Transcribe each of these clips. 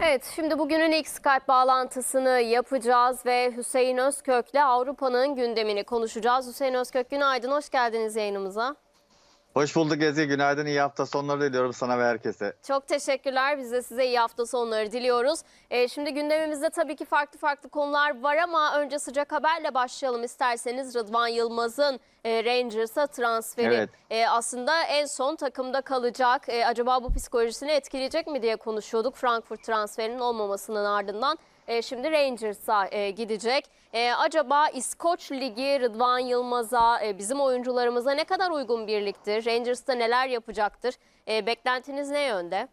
Evet, şimdi bugünün ilk Skype bağlantısını yapacağız ve Hüseyin Özkök'le Avrupa'nın gündemini konuşacağız. Hüseyin Özkök günaydın, hoş geldiniz yayınımıza. Hoş bulduk Ezi. Günaydın. iyi hafta sonları diliyorum sana ve herkese. Çok teşekkürler. Biz de size iyi hafta sonları diliyoruz. Ee, şimdi gündemimizde tabii ki farklı farklı konular var ama önce sıcak haberle başlayalım isterseniz. Rıdvan Yılmaz'ın e, Rangers'a transferi Evet. e, aslında en son takımda kalacak. E, acaba bu psikolojisini etkileyecek mi diye konuşuyorduk. Frankfurt transferinin olmamasının ardından. E, şimdi Rangers'a e, gidecek. E, acaba İskoç Ligi Rıdvan Yılmaz'a, e, bizim oyuncularımıza ne kadar uygun birliktir? Rangers'ta neler yapacaktır? E, beklentiniz ne yönde?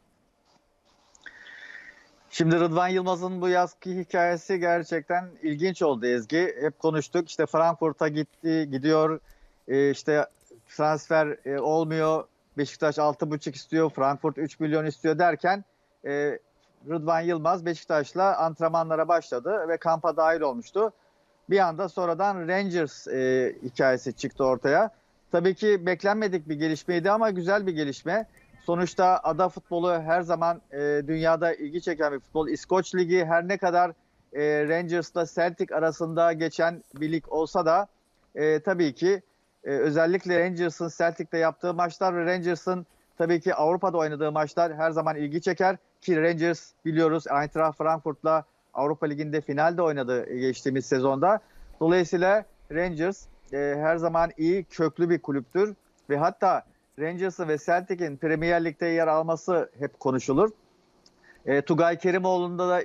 Şimdi Rıdvan Yılmaz'ın bu yazki hikayesi gerçekten ilginç oldu Ezgi. Hep konuştuk. İşte Frankfurt'a gitti, gidiyor. Ee, işte transfer e, olmuyor. Beşiktaş 6,5 istiyor. Frankfurt 3 milyon istiyor derken e, Rıdvan Yılmaz Beşiktaş'la antrenmanlara başladı ve kampa dahil olmuştu. Bir anda sonradan Rangers e, hikayesi çıktı ortaya. Tabii ki beklenmedik bir gelişmeydi ama güzel bir gelişme. Sonuçta ada futbolu her zaman e, dünyada ilgi çeken bir futbol. İskoç Ligi her ne kadar e, Rangers'la Celtic arasında geçen bir lig olsa da e, tabii ki e, özellikle Rangers'ın Celtic'te yaptığı maçlar ve Rangers'ın tabii ki Avrupa'da oynadığı maçlar her zaman ilgi çeker. Ki Rangers biliyoruz Eintracht Frankfurt'la Avrupa Ligi'nde finalde oynadı geçtiğimiz sezonda. Dolayısıyla Rangers e, her zaman iyi köklü bir kulüptür ve hatta Rangers'ın ve Celtic'in Premier Lig'de yer alması hep konuşulur. E, Tugay Kerimoğlu'nda da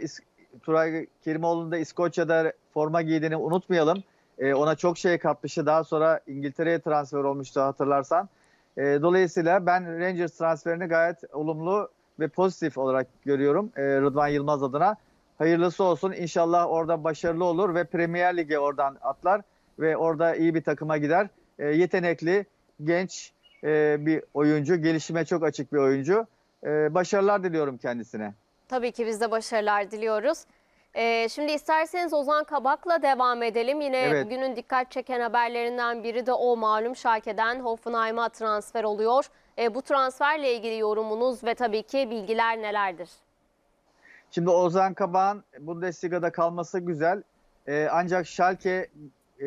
Tugay Kerimoğlu'nun da İskoçya'da forma giydiğini unutmayalım. E, ona çok şey katmıştı. Daha sonra İngiltere'ye transfer olmuştu hatırlarsan. E, dolayısıyla ben Rangers transferini gayet olumlu ve pozitif olarak görüyorum e, Rıdvan Yılmaz adına. Hayırlısı olsun. İnşallah orada başarılı olur ve Premier Lig'e oradan atlar ve orada iyi bir takıma gider. E, yetenekli, genç e, bir oyuncu, gelişime çok açık bir oyuncu. E, başarılar diliyorum kendisine. Tabii ki biz de başarılar diliyoruz. E, şimdi isterseniz Ozan Kabak'la devam edelim. Yine Evet. bugünün dikkat çeken haberlerinden biri de o malum Schalke'den Hoffenheim'a transfer oluyor. E, bu transferle ilgili yorumunuz ve tabii ki bilgiler nelerdir? Şimdi Ozan Kabak'ın Bundesliga'da kalması güzel. E, ancak Schalke e,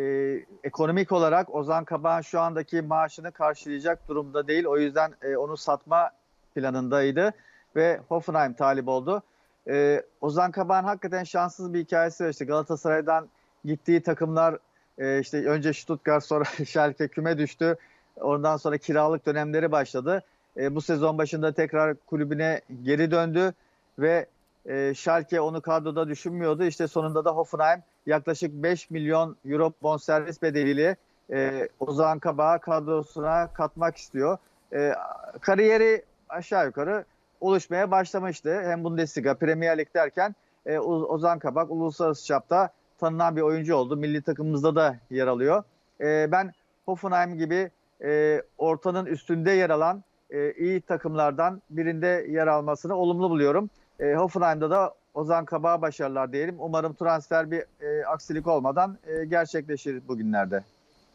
ekonomik olarak Ozan Kabak'ın şu andaki maaşını karşılayacak durumda değil. O yüzden e, onu satma planındaydı ve Hoffenheim talip oldu. E, Ozan Kabak'ın hakikaten şanssız bir hikayesi var. İşte Galatasaray'dan gittiği takımlar e, işte önce Stuttgart sonra Schalke küme düştü. Ondan sonra kiralık dönemleri başladı. E, bu sezon başında tekrar kulübüne geri döndü ve e, Schalke onu kadroda düşünmüyordu. İşte sonunda da Hoffenheim yaklaşık 5 milyon euro bonservis bedeliyle e, Ozan Kabak'ı kadrosuna katmak istiyor. E, kariyeri aşağı yukarı oluşmaya başlamıştı. Hem Bundesliga, Premier Lig derken e, Ozan Kabak uluslararası çapta tanınan bir oyuncu oldu. Milli takımımızda da yer alıyor. E, ben Hoffenheim gibi e, ortanın üstünde yer alan e, iyi takımlardan birinde yer almasını olumlu buluyorum. E, Hoffenheim'da da Ozan Kabak'a başarılar diyelim. Umarım transfer bir e, aksilik olmadan e, gerçekleşir bugünlerde.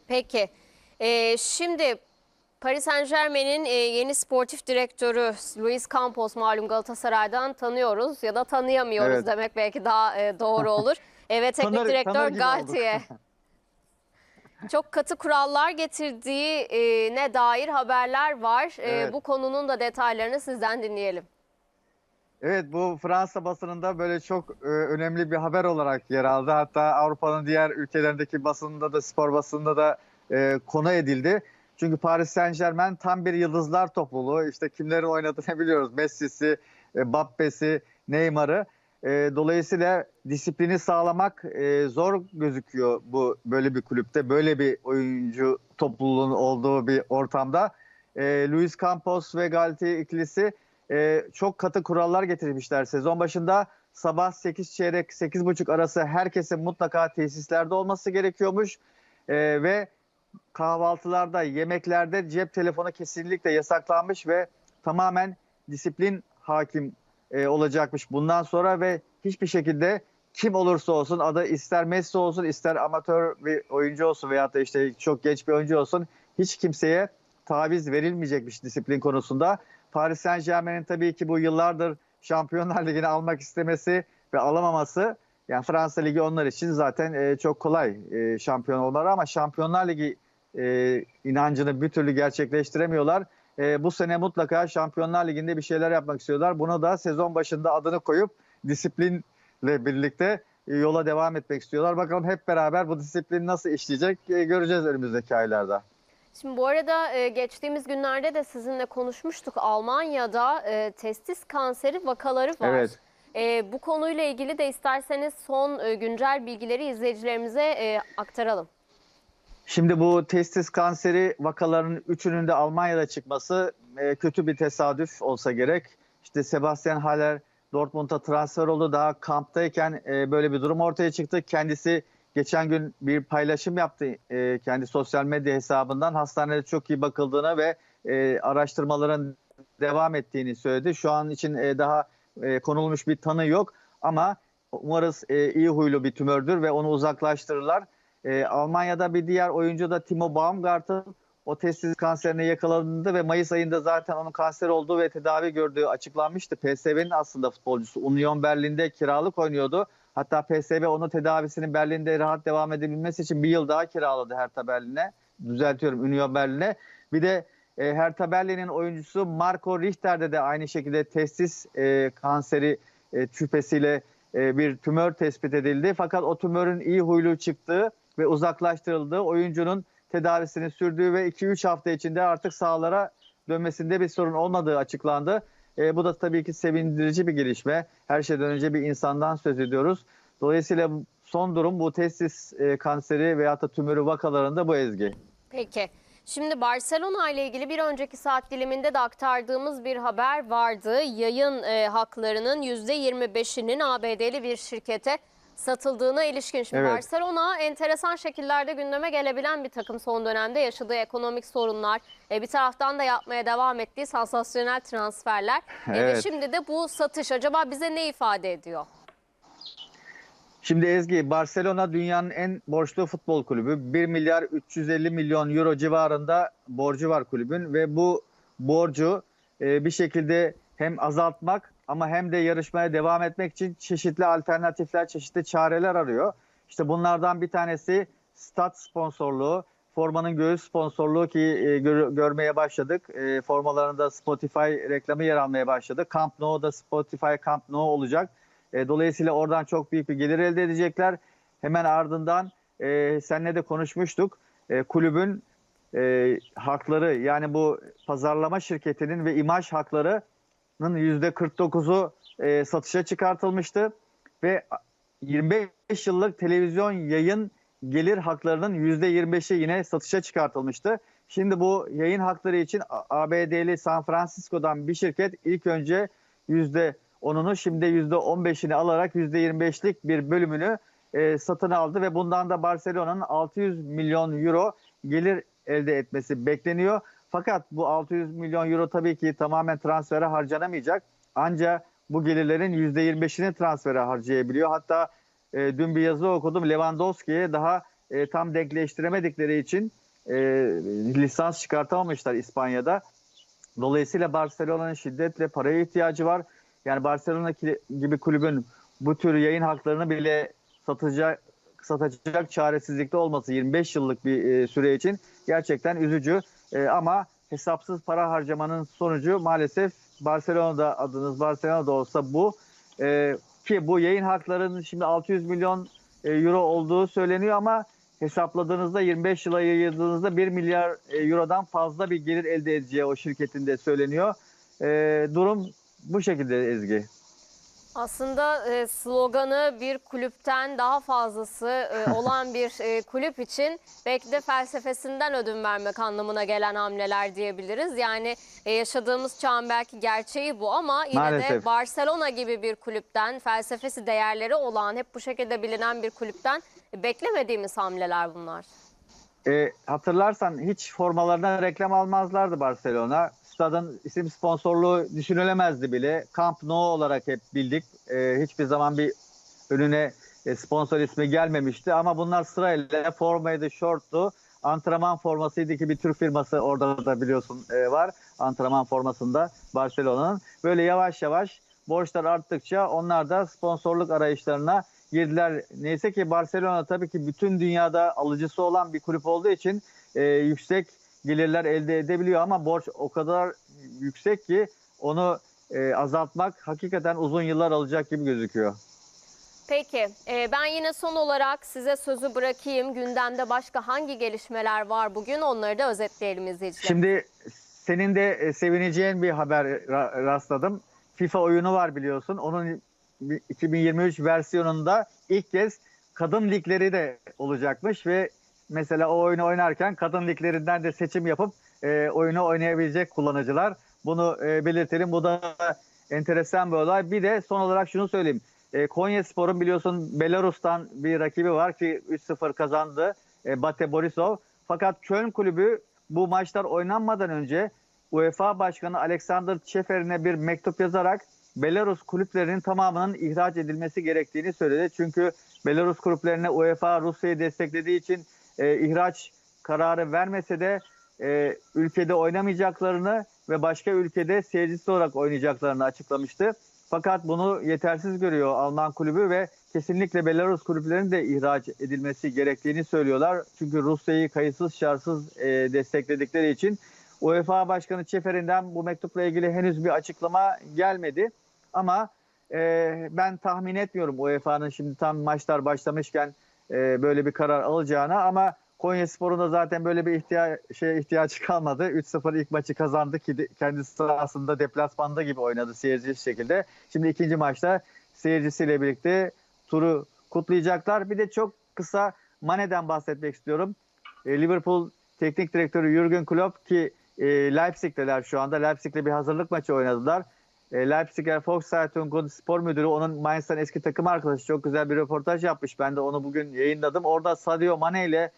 Peki. Ee, şimdi Paris Saint Germain'in e, yeni sportif direktörü Luis Campos malum Galatasaray'dan tanıyoruz ya da tanıyamıyoruz Evet. demek belki daha e, doğru olur. Evet teknik Tanır- direktör gibi Galtier. Çok katı kurallar getirdiği e, ne dair haberler var. Evet. bu konunun da detaylarını sizden dinleyelim. Evet bu Fransa basınında böyle çok e, önemli bir haber olarak yer aldı. Hatta Avrupa'nın diğer ülkelerindeki basınında da spor basınında da e, konu edildi. Çünkü Paris Saint Germain tam bir yıldızlar topluluğu. İşte kimlerin oynadığını biliyoruz. Messi'si, e, Mbappe'si, Neymar'ı. E, dolayısıyla disiplini sağlamak e, zor gözüküyor bu böyle bir kulüpte. Böyle bir oyuncu topluluğunun olduğu bir ortamda. Luis Campos ve Galtier ikilisi çok katı kurallar getirmişler. Sezon başında sabah 8 çeyrek 8.30 arası herkesin mutlaka tesislerde olması gerekiyormuş. Ve kahvaltılarda, yemeklerde cep telefonu kesinlikle yasaklanmış ve tamamen disiplin hakim e, olacakmış bundan sonra ve hiçbir şekilde kim olursa olsun adı ister Messi olsun ister amatör bir oyuncu olsun veyahut da işte çok genç bir oyuncu olsun hiç kimseye taviz verilmeyecekmiş disiplin konusunda. Paris Saint Germain'in tabii ki bu yıllardır Şampiyonlar Ligi'ni almak istemesi ve alamaması yani Fransa Ligi onlar için zaten e, çok kolay e, şampiyon olmaları ama Şampiyonlar Ligi e, inancını bir türlü gerçekleştiremiyorlar. E, bu sene mutlaka Şampiyonlar Ligi'nde bir şeyler yapmak istiyorlar. Bunu da sezon başında adını koyup disiplinle birlikte e, yola devam etmek istiyorlar. Bakalım hep beraber bu disiplin nasıl işleyecek e, göreceğiz önümüzdeki aylarda. Şimdi bu arada e, geçtiğimiz günlerde de sizinle konuşmuştuk. Almanya'da e, testis kanseri vakaları var. Evet. E, bu konuyla ilgili de isterseniz son e, güncel bilgileri izleyicilerimize e, aktaralım. Şimdi bu testis kanseri vakalarının üçünün de Almanya'da çıkması e, kötü bir tesadüf olsa gerek. İşte Sebastian Haller Dortmund'a transfer oldu. Daha kamptayken e, böyle bir durum ortaya çıktı. Kendisi geçen gün bir paylaşım yaptı e, kendi sosyal medya hesabından. Hastanede çok iyi bakıldığını ve e, araştırmaların devam ettiğini söyledi. Şu an için e, daha e, konulmuş bir tanı yok ama umarız e, iyi huylu bir tümördür ve onu uzaklaştırırlar. E, Almanya'da bir diğer oyuncu da Timo Baumgart'ın o testis kanserine yakalandı ve Mayıs ayında zaten onun kanser olduğu ve tedavi gördüğü açıklanmıştı. PSV'nin aslında futbolcusu Union Berlin'de kiralık oynuyordu. Hatta PSV onun tedavisinin Berlin'de rahat devam edebilmesi için bir yıl daha kiraladı Hertha Berlin'e. Düzeltiyorum Union Berlin'e. Bir de e, Hertha Berlin'in oyuncusu Marco Richter'de de aynı şekilde testis e, kanseri e, şüphesiyle e, bir tümör tespit edildi. Fakat o tümörün iyi huylu çıktığı ve uzaklaştırıldığı oyuncunun tedavisini sürdüğü ve 2-3 hafta içinde artık sahalara dönmesinde bir sorun olmadığı açıklandı. E, bu da tabii ki sevindirici bir gelişme. Her şeyden önce bir insandan söz ediyoruz. Dolayısıyla son durum bu testis e, kanseri veya da tümörü vakalarında bu ezgi. Peki. Şimdi Barcelona ile ilgili bir önceki saat diliminde de aktardığımız bir haber vardı. Yayın e, haklarının %25'inin ABD'li bir şirkete satıldığına ilişkin. Şimdi Evet. Barcelona enteresan şekillerde gündeme gelebilen bir takım son dönemde yaşadığı ekonomik sorunlar, e, bir taraftan da yapmaya devam ettiği sansasyonel transferler e, ve Evet. şimdi de bu satış acaba bize ne ifade ediyor? Şimdi Ezgi, Barcelona dünyanın en borçlu futbol kulübü. 1 milyar 350 milyon euro civarında borcu var kulübün ve bu borcu e, bir şekilde hem azaltmak ama hem de yarışmaya devam etmek için çeşitli alternatifler, çeşitli çareler arıyor. İşte bunlardan bir tanesi stat sponsorluğu, formanın göğüs sponsorluğu ki e, gör- görmeye başladık. E, formalarında Spotify reklamı yer almaya başladı. Camp Nou'da Spotify Camp Nou olacak. E, dolayısıyla oradan çok büyük bir gelir elde edecekler. Hemen ardından e, seninle de konuşmuştuk. E, kulübün e, hakları yani bu pazarlama şirketinin ve imaj haklarının %49'u e, satışa çıkartılmıştı. Ve 25 yıllık televizyon yayın gelir haklarının %25'i yine satışa çıkartılmıştı. Şimdi bu yayın hakları için ABD'li San Francisco'dan bir şirket ilk önce %10'unu şimdi %15'ini alarak %25'lik bir bölümünü e, satın aldı ve bundan da Barcelona'nın 600 milyon euro gelir elde etmesi bekleniyor. Fakat bu 600 milyon euro tabii ki tamamen transfere harcanamayacak. Ancak bu gelirlerin %25'ini transfere harcayabiliyor. Hatta e, dün bir yazı okudum Lewandowski'ye daha e, tam denkleştiremedikleri için e, lisans çıkartamamışlar İspanya'da. Dolayısıyla Barcelona'nın şiddetle paraya ihtiyacı var. Yani Barcelona gibi kulübün bu tür yayın haklarını bile satacak satacak çaresizlikte olması 25 yıllık bir e, süre için gerçekten üzücü. E, ama hesapsız para harcamanın sonucu maalesef Barcelona'da adınız Barcelona'da olsa bu E, ki bu yayın haklarının şimdi 600 milyon e, euro olduğu söyleniyor ama hesapladığınızda 25 yıla yayıldığınızda 1 milyar e, eurodan fazla bir gelir elde edeceği o şirketin de söyleniyor. E, durum bu şekilde Ezgi. Aslında e, sloganı bir kulüpten daha fazlası e, olan bir e, kulüp için belki de felsefesinden ödün vermek anlamına gelen hamleler diyebiliriz. Yani e, yaşadığımız çağın belki gerçeği bu ama yine de Maalesef. Barcelona gibi bir kulüpten felsefesi değerleri olan hep bu şekilde bilinen bir kulüpten e, beklemediğimiz hamleler bunlar. E, hatırlarsan hiç formalarına reklam almazlardı Barcelona. Stadın isim sponsorluğu düşünülemezdi bile. Camp Nou olarak hep bildik. E, hiçbir zaman bir önüne e, sponsor ismi gelmemişti. Ama bunlar sırayla formaydı, şorttu. Antrenman formasıydı ki bir Türk firması orada da biliyorsun e, var. Antrenman formasında Barcelona'nın. Böyle yavaş yavaş borçlar arttıkça onlar da sponsorluk arayışlarına girdiler. Neyse ki Barcelona tabii ki bütün dünyada alıcısı olan bir kulüp olduğu için e, yüksek gelirler elde edebiliyor ama borç o kadar yüksek ki onu e, azaltmak hakikaten uzun yıllar alacak gibi gözüküyor. Peki e, ben yine son olarak size sözü bırakayım. Gündemde başka hangi gelişmeler var bugün onları da özetleyelim izleyiciler. Şimdi senin de e, sevineceğin bir haber ra- rastladım. FIFA oyunu var biliyorsun. Onun 2023 versiyonunda ilk kez kadın ligleri de olacakmış ve mesela o oyunu oynarken kadın liglerinden de seçim yapıp e, oyunu oynayabilecek kullanıcılar. Bunu e, belirtelim. Bu da enteresan bir olay. Bir de son olarak şunu söyleyeyim. E, Konya Spor'un biliyorsun Belarus'tan bir rakibi var ki 3-0 kazandı. E, Bate Borisov. Fakat Köln kulübü bu maçlar oynanmadan önce UEFA Başkanı Alexander Çeferin'e bir mektup yazarak Belarus kulüplerinin tamamının ihraç edilmesi gerektiğini söyledi. Çünkü Belarus kulüplerine UEFA Rusya'yı desteklediği için e, ihraç kararı vermese de e, ülkede oynamayacaklarını ve başka ülkede seyircisi olarak oynayacaklarını açıklamıştı. Fakat bunu yetersiz görüyor Alman kulübü ve kesinlikle Belarus kulüplerinin de ihraç edilmesi gerektiğini söylüyorlar. Çünkü Rusya'yı kayıtsız şartsız e, destekledikleri için UEFA Başkanı Çeferi'nden bu mektupla ilgili henüz bir açıklama gelmedi. Ama e, ben tahmin etmiyorum UEFA'nın şimdi tam maçlar başlamışken e, böyle bir karar alacağını ama Konya Spor'un zaten böyle bir ihtiya şeye ihtiyaç kalmadı. 3-0 ilk maçı kazandı ki kendisi sahasında deplasmanda gibi oynadı seyircili şekilde. Şimdi ikinci maçta seyircisiyle birlikte turu kutlayacaklar. Bir de çok kısa Mane'den bahsetmek istiyorum. E, Liverpool teknik direktörü Jurgen Klopp ki e, Leipzig'teler şu anda. Leipzig'le bir hazırlık maçı oynadılar. E, Leipziger Volkszeitung spor müdürü onun Mainz'tan eski takım arkadaşı çok güzel bir röportaj yapmış. Ben de onu bugün yayınladım. Orada Sadio Mane ile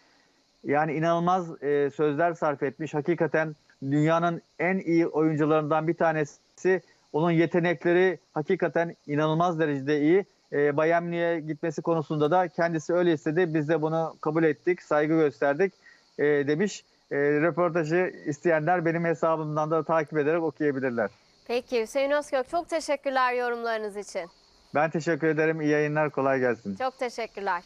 yani inanılmaz e, sözler sarf etmiş. Hakikaten dünyanın en iyi oyuncularından bir tanesi. Onun yetenekleri hakikaten inanılmaz derecede iyi. E, Bayern gitmesi konusunda da kendisi öyle istedi. Biz de bunu kabul ettik, saygı gösterdik e, demiş. E, röportajı isteyenler benim hesabımdan da takip ederek okuyabilirler. Peki Hüseyin Özkök çok teşekkürler yorumlarınız için. Ben teşekkür ederim. İyi yayınlar. Kolay gelsin. Çok teşekkürler.